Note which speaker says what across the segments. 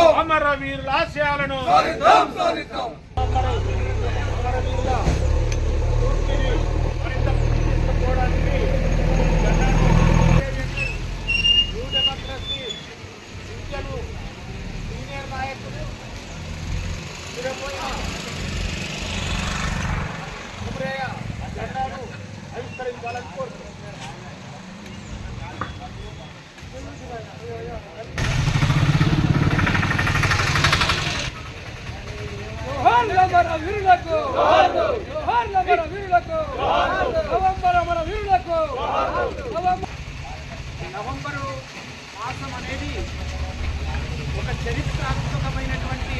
Speaker 1: సాధిద్దాం
Speaker 2: అమరవీరుల ఆశయాలను
Speaker 1: సాధిద్దాం సాధిద్దాం
Speaker 2: అమరవీరుల స్ఫూర్తిని మరింత తీసుకుపోవడానికి న్యూ డెమోక్రసీ విద్యలు సీనియర్ నాయకులు స్థిరపోయిన కుమరయ్య జెండాను ఆవిష్కరించాలని కోరుతున్నాను
Speaker 3: వీరులకు వీరులకు నవంబర్ మన వీరులకు నవంబరు
Speaker 2: మాసం అనేది ఒక చరిత్రాత్మకమైనటువంటి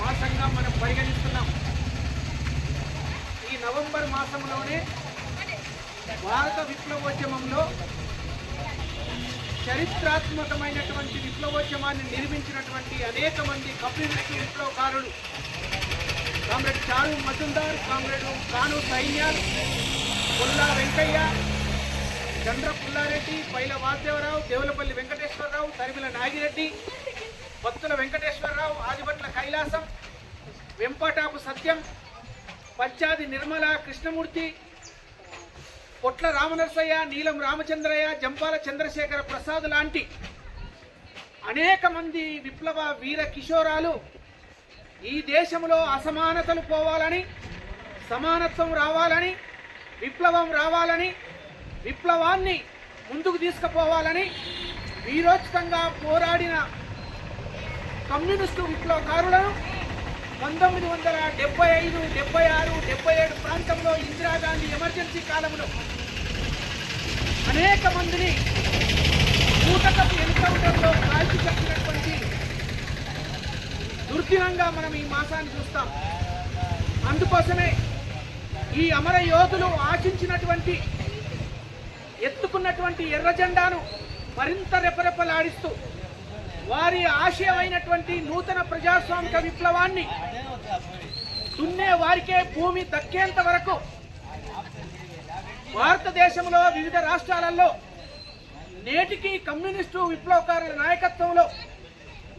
Speaker 2: మాసంగా మనం పరిగణిస్తున్నాం. ఈ నవంబర్ మాసంలోనే భారత విప్లవోద్యమంలో చరిత్రాత్మకమైనటువంటి విప్లవోద్యమాన్ని నిర్మించినటువంటి అనేక మంది కమ్యూనిస్టు విప్లవకారులు. కామ్రేడ్ చారు మజుందార్ కామ్రేడ్ కాను సైన్యాల్ పుల్లా వెంకయ్య చంద్ర పుల్లారెడ్డి పైల వాసుదేవరావు దేవులపల్లి వెంకటేశ్వరరావు తరిమిల నాగిరెడ్డి భక్తుల వెంకటేశ్వరరావు ఆదిభట్ల కైలాసం వెంపటాపు సత్యం పంచాది నిర్మల కృష్ణమూర్తి పొట్ల రామనర్సయ్య నీలం రామచంద్రయ్య జంపాల చంద్రశేఖర ప్రసాద్ లాంటి అనేక మంది విప్లవ వీర కిషోరాలు ఈ దేశంలో అసమానతలు పోవాలని సమానత్వం రావాలని విప్లవం రావాలని విప్లవాన్ని ముందుకు తీసుకుపోవాలని వీరోచితంగా పోరాడిన కమ్యూనిస్టు విప్లవకారులను పంతొమ్మిది వందల డెబ్బై ఐదు డెబ్బై ఆరు డెబ్బై ఏడు ప్రాంతంలో ఇందిరాగాంధీ ఎమర్జెన్సీ కాలంలో అనేక మందిని కూటక దుర్దినంగా మనం ఈ మాసాన్ని చూస్తాం. అందుకోసమే ఈ అమర యోధులు ఆశించినటువంటి ఎత్తుకున్నటువంటి ఎర్ర జెండాను మరింత రెపరెపలాడిస్తూ వారి ఆశయమైనటువంటి నూతన ప్రజాస్వామిక విప్లవాన్ని దున్నే వారికే భూమి దక్కేంత వరకు భారతదేశంలో వివిధ రాష్ట్రాలలో నేటికి కమ్యూనిస్టు విప్లవకారుల నాయకత్వంలో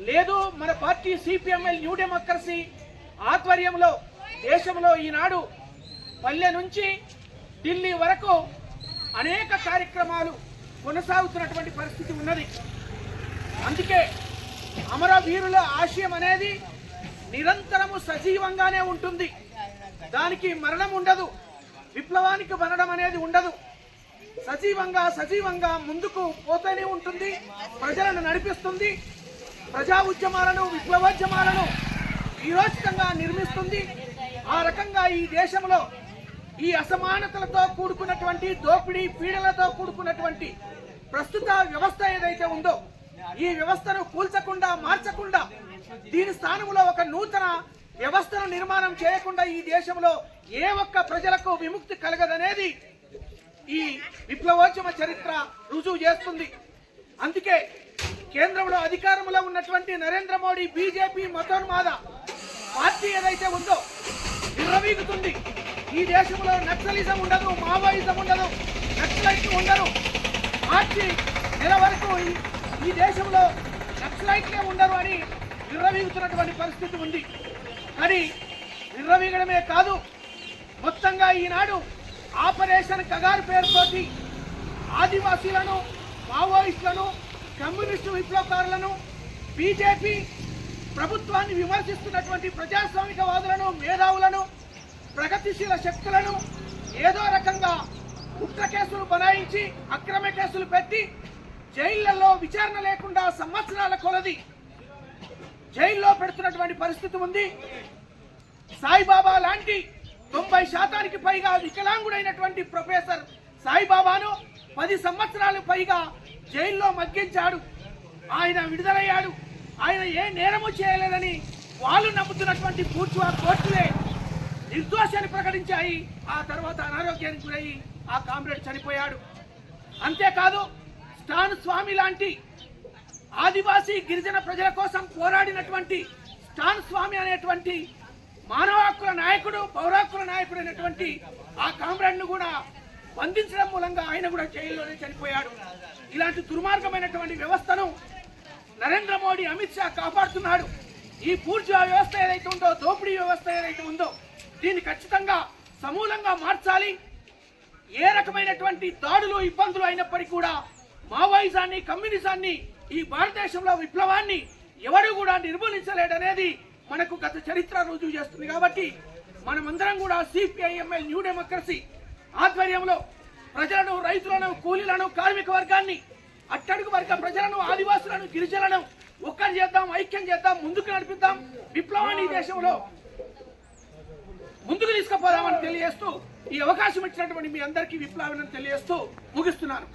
Speaker 2: లేదు మన పార్టీ సిపిఎంఎల్ న్యూ డెమోక్రసీ ఆధ్వర్యంలో దేశంలో ఈనాడు పల్లె నుంచి ఢిల్లీ వరకు అనేక కార్యక్రమాలు కొనసాగుతున్నటువంటి పరిస్థితి ఉన్నది. అందుకే అమరవీరుల ఆశయం అనేది నిరంతరము సజీవంగానే ఉంటుంది. దానికి మరణం ఉండదు విప్లవానికి మరణం అనేది ఉండదు. సజీవంగా సజీవంగా ముందుకు పోతూనే ఉంటుంది ప్రజలను నడిపిస్తుంది. ప్రజా ఉద్యమాలను విప్లవోద్యమాలను వీరోచితంగా నిర్మిస్తుంది. ఆ రకంగా ఈ దేశంలో ఈ అసమానతలతో కూడుకున్నటువంటి దోపిడీ పీడలతో కూడుకున్నటువంటి ప్రస్తుత వ్యవస్థ ఏదైతే ఉందో ఈ వ్యవస్థను కూల్చకుండా మార్చకుండా దీని స్థానంలో ఒక నూతన వ్యవస్థను నిర్మాణం చేయకుండా ఈ దేశంలో ఏ ఒక్క ప్రజలకు విముక్తి కలగదనేది ఈ విప్లవోద్యమ చరిత్ర రుజువు చేస్తుంది. అందుకే కేంద్రంలో అధికారంలో ఉన్నటువంటి నరేంద్ర మోడీ బీజేపీ మతోన్మాద పార్టీ ఏదైతే ఉందో విర్రవీగుతుంది. ఈ దేశంలో నక్సలిజం ఉండదు మావోయిజం ఉండదు నక్సలైట్లు ఉండరు. పార్టీ నెల వరకు ఈ- దేశంలో నక్సలైట్లే ఉండరు అని విర్రవీగుతున్నటువంటి పరిస్థితి ఉంది. కానీ విర్రవీగడమే కాదు మొత్తంగా ఈనాడు ఆపరేషన్ కగారు పేరుతోటి ఆదివాసీలను మావోయిస్టులను కమ్యూనిస్టు విప్లవకారులను బీజేపీ ప్రభుత్వాన్ని విమర్శిస్తున్నటువంటి ప్రజాస్వామికవాదులను మేధావులను ప్రగతిశీల శక్తులను ఏదో రకంగా కుట్ర కేసులు బనాయించి అక్రమ కేసులు పెట్టి జైళ్ళలో విచారణ లేకుండా సంవత్సరాల కొలది జైల్లో పెడుతున్నటువంటి పరిస్థితి ఉంది. సాయిబాబా లాంటి తొంభై శాతానికి పైగా వికలాంగుడైనటువంటి ప్రొఫెసర్ సాయిబాబాను పది సంవత్సరాలు పైగా జైల్లో మగ్గించాడు ఆయన విడుదలయ్యాడు. ఆయన ఏ నేరము చేయలేదని వాళ్ళు నమ్ముతున్నటువంటి బూర్జువా కోర్టులే నిర్దోషాన్ని ప్రకటించాయి. ఆ తర్వాత అనారోగ్యానికి గురయ్యి ఆ కామ్రేడ్ చనిపోయాడు. అంతేకాదు స్టాన్ స్వామి లాంటి ఆదివాసీ గిరిజన ప్రజల కోసం పోరాడినటువంటి స్టాన్ స్వామి అనేటువంటి మానవ హక్కుల నాయకుడు పౌరాకుల నాయకుడు అయినటువంటి ఆ కామ్రేడ్ను కూడా బంధించడం మూలంగా ఆయన కూడా జైల్లోనే చనిపోయాడు. ఇలాంటి దుర్మార్గమైనటువంటి వ్యవస్థను నరేంద్ర మోడీ అమిత్ షా కాపాడుతున్నాడు. ఈ పూర్జా వ్యవస్థ ఏదైతే ఉందో దోపిడీ వ్యవస్థ ఏదైతే ఉందో దీన్ని ఖచ్చితంగా సమూలంగా మార్చాలి. ఏ రకమైనటువంటి దాడులు ఇబ్బందులు అయినప్పటికీ కూడా మావోయిజాన్ని కమ్యూనిజాన్ని ఈ భారతదేశంలో విప్లవాన్ని ఎవరు కూడా నిర్మూలించలేడనేది మనకు గత చరిత్ర రుజువు చేస్తుంది. కాబట్టి మనమందరం కూడా సిపిఐఎంఎల్ న్యూ డెమోక్రసీ ఆధ్వర్యంలో ప్రజలను రైతులను కూలీలను కార్మిక వర్గాన్ని అట్టడుగు వర్గ ప్రజలను ఆదివాసులను గిరిజనులను ఒక్కటి చేద్దాం ఐక్యం చేద్దాం ముందుకు నడిపిద్దాం. విప్లవాన్ని దేశంలో ముందుకు తీసుకుపోదామని తెలియజేస్తూ ఈ అవకాశం ఇచ్చినటువంటి మీ అందరికీ విప్లవాన్ని తెలియజేస్తూ ముగిస్తున్నాను.